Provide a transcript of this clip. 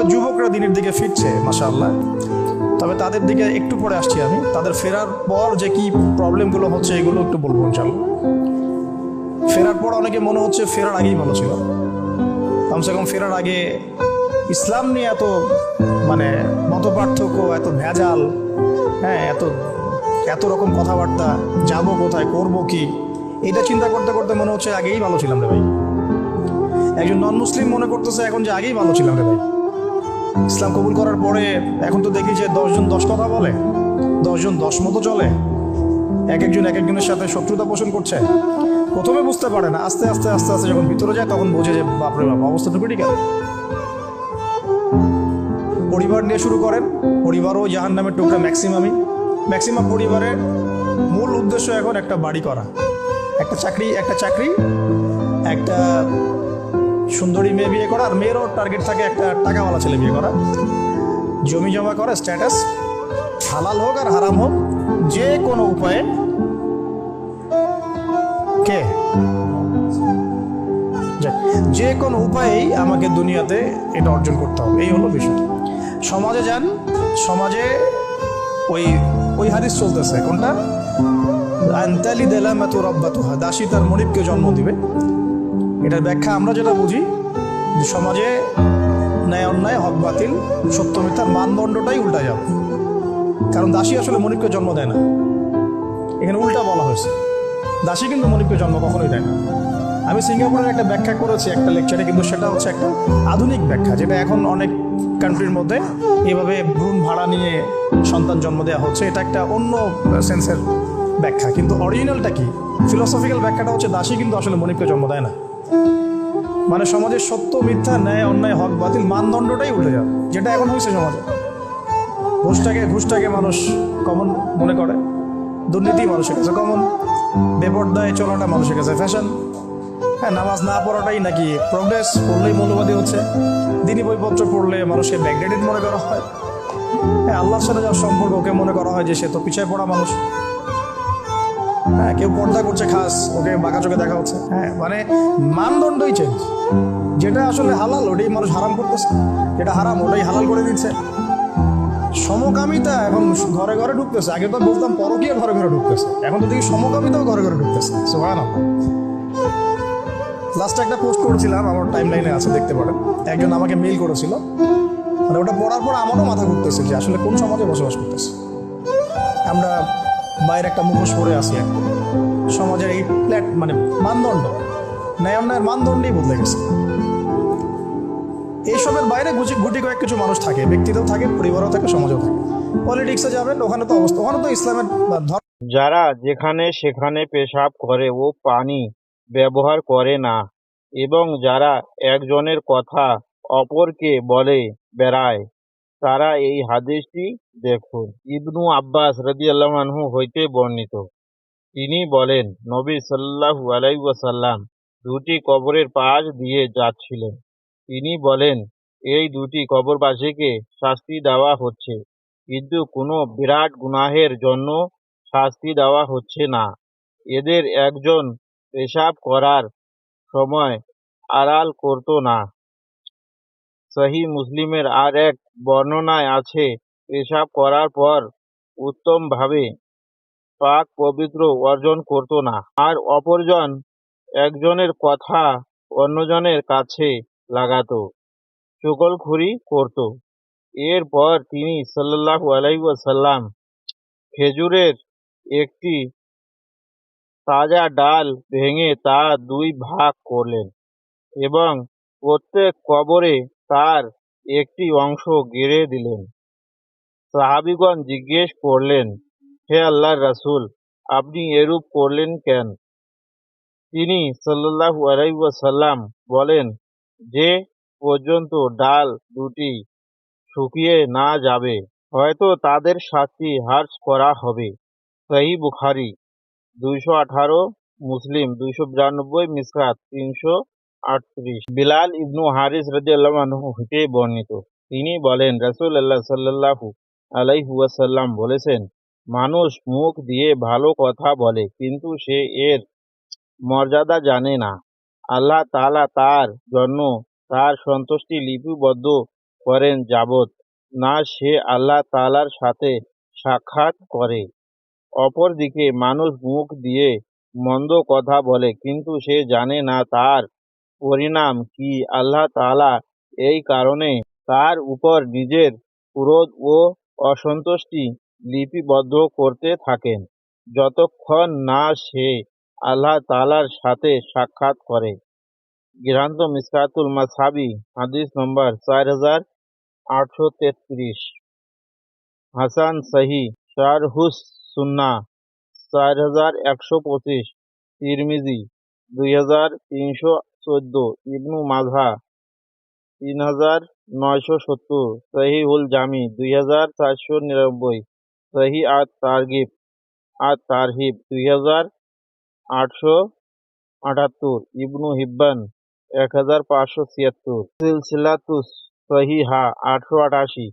তবে যুবকরা দিনের দিকে ফিরছে, মাশাআল্লাহ। তবে তাদের দিকে একটু পরে আসছি আমি। তাদের ফেরার পর যে কি প্রবলেমগুলো হচ্ছে, এগুলো একটু বলব ইনশাল্লাহ ফেরার পর অনেকে মনে হচ্ছে ফেরার আগেই ভালো ছিল। কমসে কম ফেরার আগে ইসলাম নিয়ে এত মানে মত পার্থক্য এত ভেজাল হ্যাঁ এত এত রকম কথাবার্তা, যাব কোথায়, করব কি, এটা চিন্তা করতে করতে মনে হচ্ছে আগেই ভালো ছিলাম রে ভাই। একজন নন মুসলিম মনে করতেছে এখন যে আগেই ভালো ছিলাম রে ভাই। ইসলাম কবুল করার পরে এখন তো দেখি যে দশজন দশ কথা বলে, দশজন দশ মতো চলে। এক একজন এক একজনের সাথে শত্রুতা পোষণ করছে। প্রথমে বুঝতে পারে না, আস্তে আস্তে আস্তে আস্তে যখন ভিতরে যায় তখন বোঝে যে বাপরে বাপ, অবস্থা তো ক্রিটিক্যাল পরিবার নিয়ে শুরু করেন, পরিবারও জাহান নামের টুকরা ম্যাক্সিমামই ম্যাক্সিমাম পরিবারের মূল উদ্দেশ্য এখন একটা বাড়ি করা। একটা চাকরি একটা চাকরি, একটা সুন্দরী মেয়ে বিয়ে করা আর মেয়েরও টার্গেট থাকে একটা টাকাওয়ালা ছেলে বিয়ে করা জমি জমা করা স্ট্যাটাস হালাল হোক আর হারাম হোক, যে কোনো উপায়ে। কে? যে কোনো উপায়েই আমাকে দুনিয়াতে এটা অর্জন করতে হবে, এই হলো বিষয়। সমাজে যান, সমাজে ওই ওই হাদিস চলতেছে, কোনটা? আন্তালি দেলা মেতো রব্বাতুহা, দাসী তার মনিবকে জন্ম দিবে। এটার ব্যাখ্যা আমরা যেটা বুঝি সমাজে ন্যায় অন্যায়, হক বাতিল, সত্য মিথ্যার মানদণ্ডটাই উল্টা যাবে। কারণ দাসী আসলে মনিবকে জন্ম দেয় না। এখানে উল্টা বলা হয়েছে। দাসী কিন্তু মনিবকে জন্ম কখনোই দেয় না। আমি সিঙ্গাপুরের একটা ব্যাখ্যা করেছি একটা লেকচারে কিন্তু সেটা হচ্ছে একটা আধুনিক ব্যাখ্যা, যেটা এখন অনেক কান্ট্রির মধ্যে এভাবে ভ্রূণ ভাড়া নিয়ে সন্তান জন্ম দেওয়া হচ্ছে। এটা একটা অন্য সেন্সের ব্যাখ্যা, কিন্তু অরিজিনালটা কি? ফিলোসফিক্যাল ব্যাখ্যাটা হচ্ছে দাসী কিন্তু আসলে মনিবকে জন্ম দেয় না। মানে সমাজের সত্য, মিথ্যা, ন্যায়, অন্যায়, হক, বাতিল মানদণ্ডটাই উঠে যাবে যেটা এখন হয়েছে সমাজে। ঘুষটাকে ঘুষটাকে মানুষ কমন মনে করে, দুর্নীতি মানুষের কাছে কমন বেপর্দায় চলাটা মানুষের কাছে ফ্যাশন হ্যাঁ নামাজ না পড়াটাই নাকি প্রোগ্রেস পড়লেই মৌলবাদী হচ্ছে। দিনী বইপত্র পড়লে মানুষকে ব্যাকডেটেড মনে করা হয়। হ্যাঁ আল্লাহর সাথে যার সম্পর্ক, ওকে মনে করা হয় যে সে তো পিছিয়ে পড়া মানুষ। হ্যাঁ কেউ পর্দা করছে খাস, ওকে বাঁকা চোখে দেখা হচ্ছে। হ্যাঁ মানে মানদণ্ডই চেঞ্জ যেটা আসলে হালাল, ওটাই মানুষ হারাম করতেছে। যেটা হারাম, ওটাই হালাল করে দিচ্ছে। সমকামিতা এখন ঘরে ঘরে ঢুকতেছে। আগে তো বলতাম পরকীয় ঘরে ঘরে ঢুকতেছে। এখন তো দেখি সমকামিতাও ঘরে ঘরে ঢুকতেছে। সোহান লাস্টে একটা পোস্ট করেছিলাম, আমার টাইম লাইনে আছে, দেখতে পারেন। একজন আমাকে মেইল করেছিল। মানে ওটা পড়ার পর আমারও মাথা ঘুরতেছে যে আসলে কোন সমাজে বসবাস করতেছে। আমরা বাইরে একটা মুখোশ পরে আছি সমাজের এই প্ল্যাট মানে মানদণ্ড, ন্যায় অন্যায়ের মানদণ্ডই বদলে গেছে। এইসবের বাইরে গুটি গুটি কয়েক কিছু মানুষ থাকে, ব্যক্তিতেও থাকে, পরিবারও থাকে, সমাজেও থাকে। পলিটিক্সে যাবেন, ওখানে তো অবস্থা ওখানে তো ইসলামের ধর্ম যারা যেখানে সেখানে পেশাব করে, ও পানি ব্যবহার করে না। এবং যারা একজনের কথা অপরকে বলে, বেড়ায়। তারা এই হাদিসটি দেখুন। ইবনু আব্বাস রাদিয়াল্লাহু আনহু হইতে বর্ণিত। তিনি বলেন, নবী সাল্লাল্লাহু আলাইহি ওয়াসাল্লাম দুটি কবরের পাশ দিয়ে যাচ্ছিলেন। তিনি বলেন, এই দুটি কবরবাসীকে শাস্তি দেওয়া হচ্ছে, কিন্তু কোনো বিরাট গুনাহের জন্য শাস্তি দেওয়া হচ্ছে না। এদের একজন পেশাব করার সময় আড়াল করতো না। সহি মুসলিমের আর এক বর্ণনায় আছে পেশাব করার পর উত্তমভাবে পাক পবিত্র অর্জন করতো না। আর অপরজন একজনের কথা অন্যজনের কাছে লাগাতো চকলখুরি করত। এরপর তিনি সাল্লাল্লাহু আলাইহি ওয়াসাল্লাম খেজুরের একটি তাজা ডাল ভেঙে তা দুই ভাগ করলেন এবং প্রত্যেক কবরে তার একটি অংশ গেড়ে দিলেন। সাহাবিগণ জিজ্ঞেস করলেন, হে আল্লাহর রাসূল, আপনি এরূপ করলেন কেন? তিনি সাল্লাল্লাহু আলাইহি ওয়াসাল্লাম বলেন, যে পর্যন্ত ডাল দুটি শুকিয়ে না যাবে, হয়তো তাদের শাস্তি হ্রাস করা হবে। সহি বুখারি, দুইশো আঠারো, মুসলিম, দুইশো বিরানব্বই, মিসকাত, তিনশো আটত্রিশ। বিলাল ইবনু হারিস রাদিয়াল্লাহু আনহু হতে বর্ণিত। তিনি বলেন, রাসূলুল্লাহ সাল্লাল্লাহু আলাইহি ওয়াসাল্লাম বলেছেন, মানুষ মুখ দিয়ে ভালো কথা বলে, কিন্তু সে এর মর্যাদা জানে না। আল্লাহ তালা তার জন্য তার সন্তুষ্টি লিপিবদ্ধ করেন যাবত না সে আল্লাহ তালার সাথে সাক্ষাৎ করে। অপরদিকে, মানুষ মুখ দিয়ে মন্দ কথা বলে, কিন্তু সে জানে না তার পরিণাম কি আল্লাহ তালা এই কারণে তার উপর নিজের ক্রোধ ও অসন্তুষ্টি লিপিবদ্ধ করতে থাকেন? যতক্ষণ না সে আল্লাহ তালার সাথে সাক্ষাৎ করে। গ্রান্ত মিসকাতুল মাসাবি হাদিস নম্বর চার হাজার আটশো তেত্রিশ। হাসান সহি, শারহুস সুন্না চার হাজার একশো পঁচিশ। তিরমিজি, দুই হাজার তিনশো চোদ্দ, ইবনু মাঝা তিন হাজার নয়শো সত্তর সহিউল জামি দুই হাজার চারশো নিরানব্বই, সহি আর তারগিব আর তারহিব দুই হাজার আটশো আটাত্তর, ইবনু হিব্বান এক হাজার পাঁচশো ছিয়াত্তর। সিলসিলাতুস সহি হা আটশো আটাশি।